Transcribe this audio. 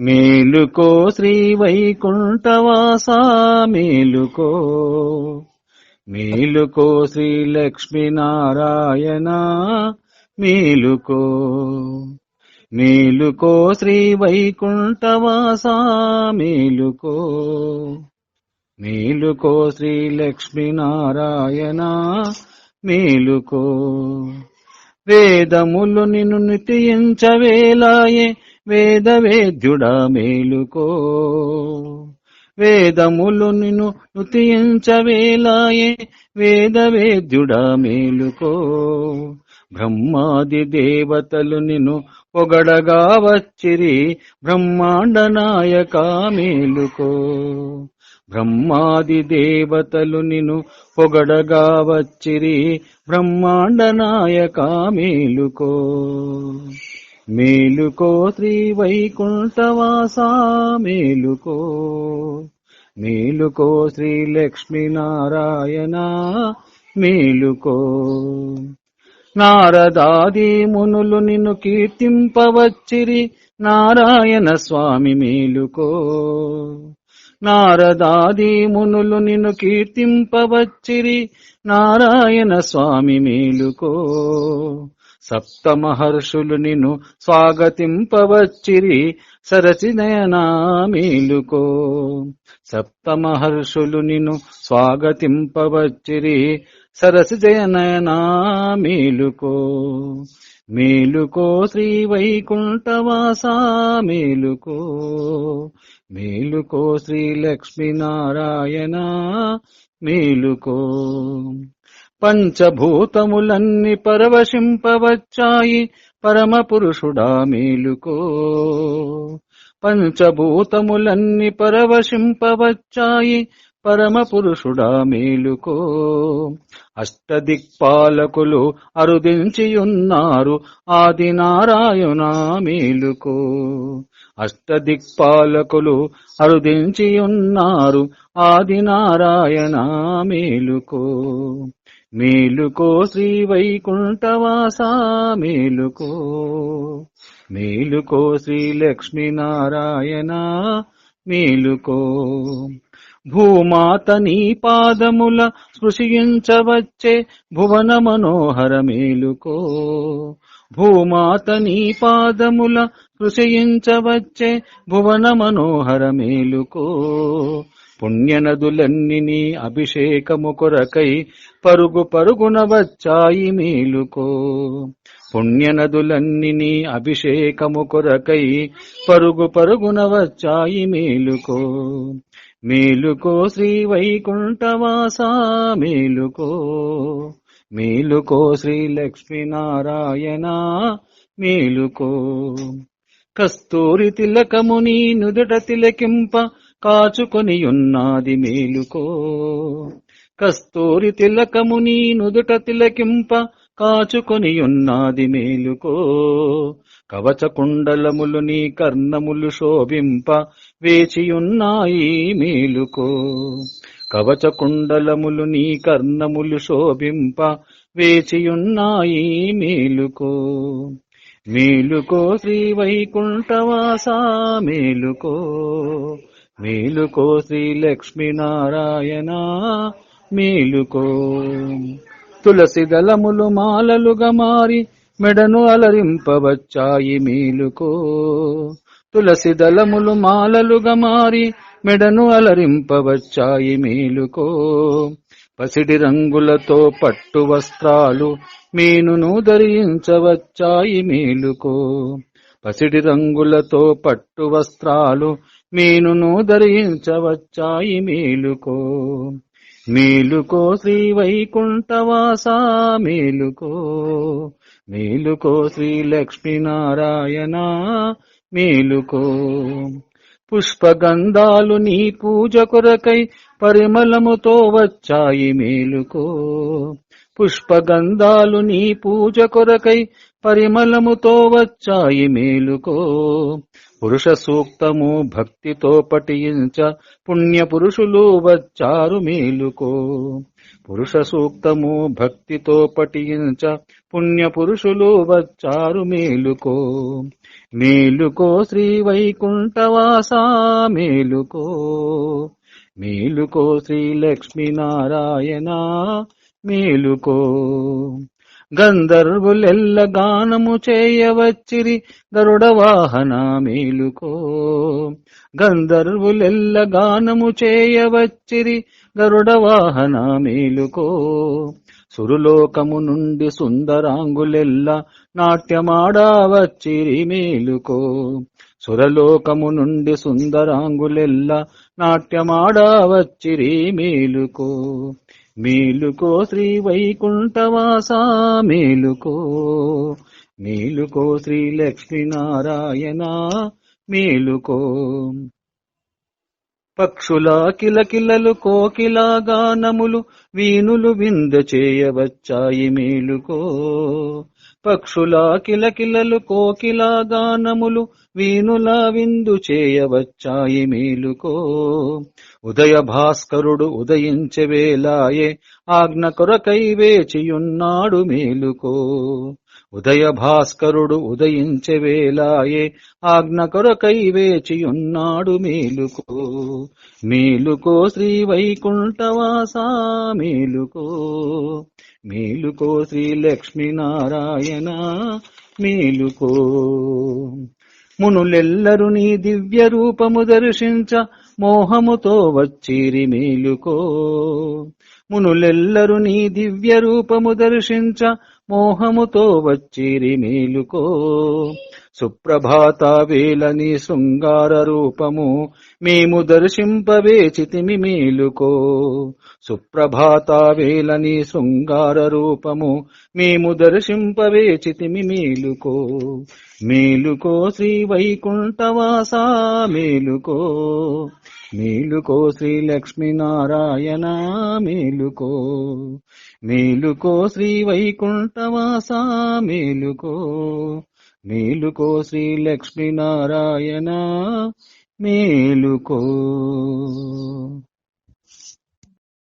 మేలుకో శ్రీ వైకుంఠవాస మేలుకో. మేలుకో శ్రీ లక్ష్మీనారాయణ మేలుకో. మేలుకో శ్రీ వైకుంఠవాస మేలుకో. మేలుకో శ్రీ లక్ష్మీనారాయణ మేలుకో. వేదములు నిన్ను నితియించవేలాయే వేద వేద్యుడా మేలుకో. వేదములు నిన్ను నృతించవేలాయే వేద వేద్యుడా మేలుకో. బ్రహ్మాది దేవతలు నిన్ను పొగడగా వచ్చిరి. బ్రహ్మాండ నాయక మేలుకో. బ్రహ్మాది దేవతలు నిన్ను పొగడగా వచ్చిరి. బ్రహ్మాండ నాయక మేలుకో. మేలుకో శ్రీ మేలుకో. మేలుకో శ్రీ లక్ష్మీనారాయణ మేలుకో. నారదాది మునులు నిన్ను కీర్తింపవచ్చిరి నారాయణ స్వామి మేలుకో. నారదాది మునులు నిన్ను కీర్తింపవచ్చిరి నారాయణ స్వామి మేలుకో. సప్త మహర్షులు నిన్ను స్వాగతింపవచ్చిరి సరసి నయనా మేలుకో సప్త మహర్షులు నిన్ను స్వాగతింపవచ్చిరి సరసి మేలుకో మేలుకో శ్రీ వైకుంఠవాసా మేలుకో మేలుకో శ్రీ లక్ష్మీనారాయణ మేలుకో పంచభూతములన్ని పరవశింపవచ్చాయి పరమ పురుషుడా మేలుకో. పంచభూతములన్ని పరవశింపవచ్చాయి పరమ పురుషుడా మేలుకో. అష్టదిక్పాలకులు అరుదించియున్నారు ఆదినారాయణ మేలుకో. అష్టదిక్పాలకులు అరుదించియున్నారు ఆది నారాయణ మేలుకో. మేలుకో శ్రీ వైకుంఠవాస మేలుకో. మేలుకో శ్రీ లక్ష్మీనారాయణ మేలుకో. భూమాత నీ పాదముల స్పృశించవచ్చే భువన మనోహర మేలుకో. భూమాత నీ పాదముల స్పృశించవచ్చే భువన మనోహర మేలుకో. పుణ్యనదులన్నీ నీ అభిషేకము కొరకై పరుగు పరుగున వచ్చాయి మేలుకో. పుణ్యనదులన్నీ అభిషేకము కొరకై పరుగు పరుగున వచ్చాయి మేలుకో. మేలుకో శ్రీ వైకుంఠవాస మేలుకో. మేలుకో శ్రీ లక్ష్మీనారాయణ మేలుకో. కస్తూరి తిలకముని నుదుట తిలకింప కాచుకొని ఉన్నది మేలుకో. కస్తూరి తిలకము నీ నుదుట తిలకింప కాచుకొని ఉన్నది మేలుకో. కవచ కుండలములు నీ కర్ణములు శోభింప వేచియున్నాయి మేలుకో. కవచ కుండలములు నీ కర్ణములు శోభింప వేచియున్నాయి మేలుకో. మేలుకో శ్రీ వైకుంఠవాసా మేలుకో. మేలుకో శ్రీ లక్ష్మీనారాయణ మేలుకో. తులసి దళములు మాలలుగా మారి మెడను అలరింపవచ్చాయి మేలుకో. తులసి దళములు మాలలుగా మారి మెడను అలరింపవచ్చాయి మేలుకో. పసిడి రంగులతో పట్టు వస్త్రాలు మీనును ధరించవచ్చాయి మేలుకో. పసిడి రంగులతో పట్టు వస్త్రాలు మీనును ధరించవచ్చాయి మేలుకో. మేలుకో శ్రీ వైకుంఠవాస మేలుకో. మేలుకో శ్రీ లక్ష్మీనారాయణ మేలుకో. పుష్పగంధాలు నీ పూజ కొరకై పరిమళముతో వచ్చాయి మేలుకో. పుష్పగంధాలు నీ పూజ కొరకై పరిమళముతో వచ్చాయి మేలుకో. పురుష సూక్తము భక్తితో పఠించ పుణ్య పురుషులు వచ్చారు మేలుకో. పురుష సూక్తము భక్తితో పఠించ పుణ్య పురుషులు వచ్చారు మేలుకో. మేలుకో శ్రీ వైకుంఠవాస మేలుకో. మేలుకో శ్రీ లక్ష్మీనారాయణ మేలుకో. గంధర్వులెల్ల గానము చేయవచ్చిరి గరుడ వాహన మేలుకో. గంధర్వులెల్ల గానము చేయవచ్చిరి గరుడ వాహన మేలుకో. సురులోకము నుండి సుందరాంగులెల్ల నాట్యమాడవచ్చిరి మేలుకో. సురలోకము నుండి సుందరాంగులెల్ల నాట్యమాడవచ్చిరి మేలుకో. మేలుకో శ్రీ వైకుంఠవాస మేలుకో మేలుకో శ్రీ లక్ష్మీనారాయణ మేలుకో. పక్షుల కిలకిలలు కోకిల గానములు వీణులు వింద చేయవచ్చాయి మేలుకో. పక్షుల కిలకిలలు కోకిలా గానములు వీణుల విందు చేయవచ్చాయి మేలుకో. ఉదయ భాస్కరుడు ఉదయించే వేలాయే ఆజ్ఞ కొరకై వేచియున్నాడు మేలుకో. ఉదయ భాస్కరుడు ఉదయించే వేలాయే ఆజ్ఞ కొరకై వేచియున్నాడు మేలుకో. మేలుకో శ్రీ వైకుంఠవాసా మేలుకో. మేలుకో శ్రీ లక్ష్మీనారాయణ మేలుకో. మునులెల్లరు నీ దివ్య రూపము దర్శించ మోహముతో వచ్చిరి మేలుకో. మునులెల్లరు నీ దివ్య రూపము దర్శించ మోహముతో వచ్చిరి మేలుకో. సుప్రభాత వేలని శృంగార రూపము మేము దర్శింపవేచితిమి మేలుకో. సుప్రభాత వేలని శృంగార రూపము మేము దర్శింపవేచితిమి మేలుకో. మేలుకో శ్రీ వైకుంఠవాస మేలుకో. మేలుకో శ్రీ లక్ష్మీనారాయణ మేలుకో. మేలుకో శ్రీ వైకుంఠవాస మేలుకో. మేలుకో శ్రీ లక్ష్మీనారాయణ మేలుకో.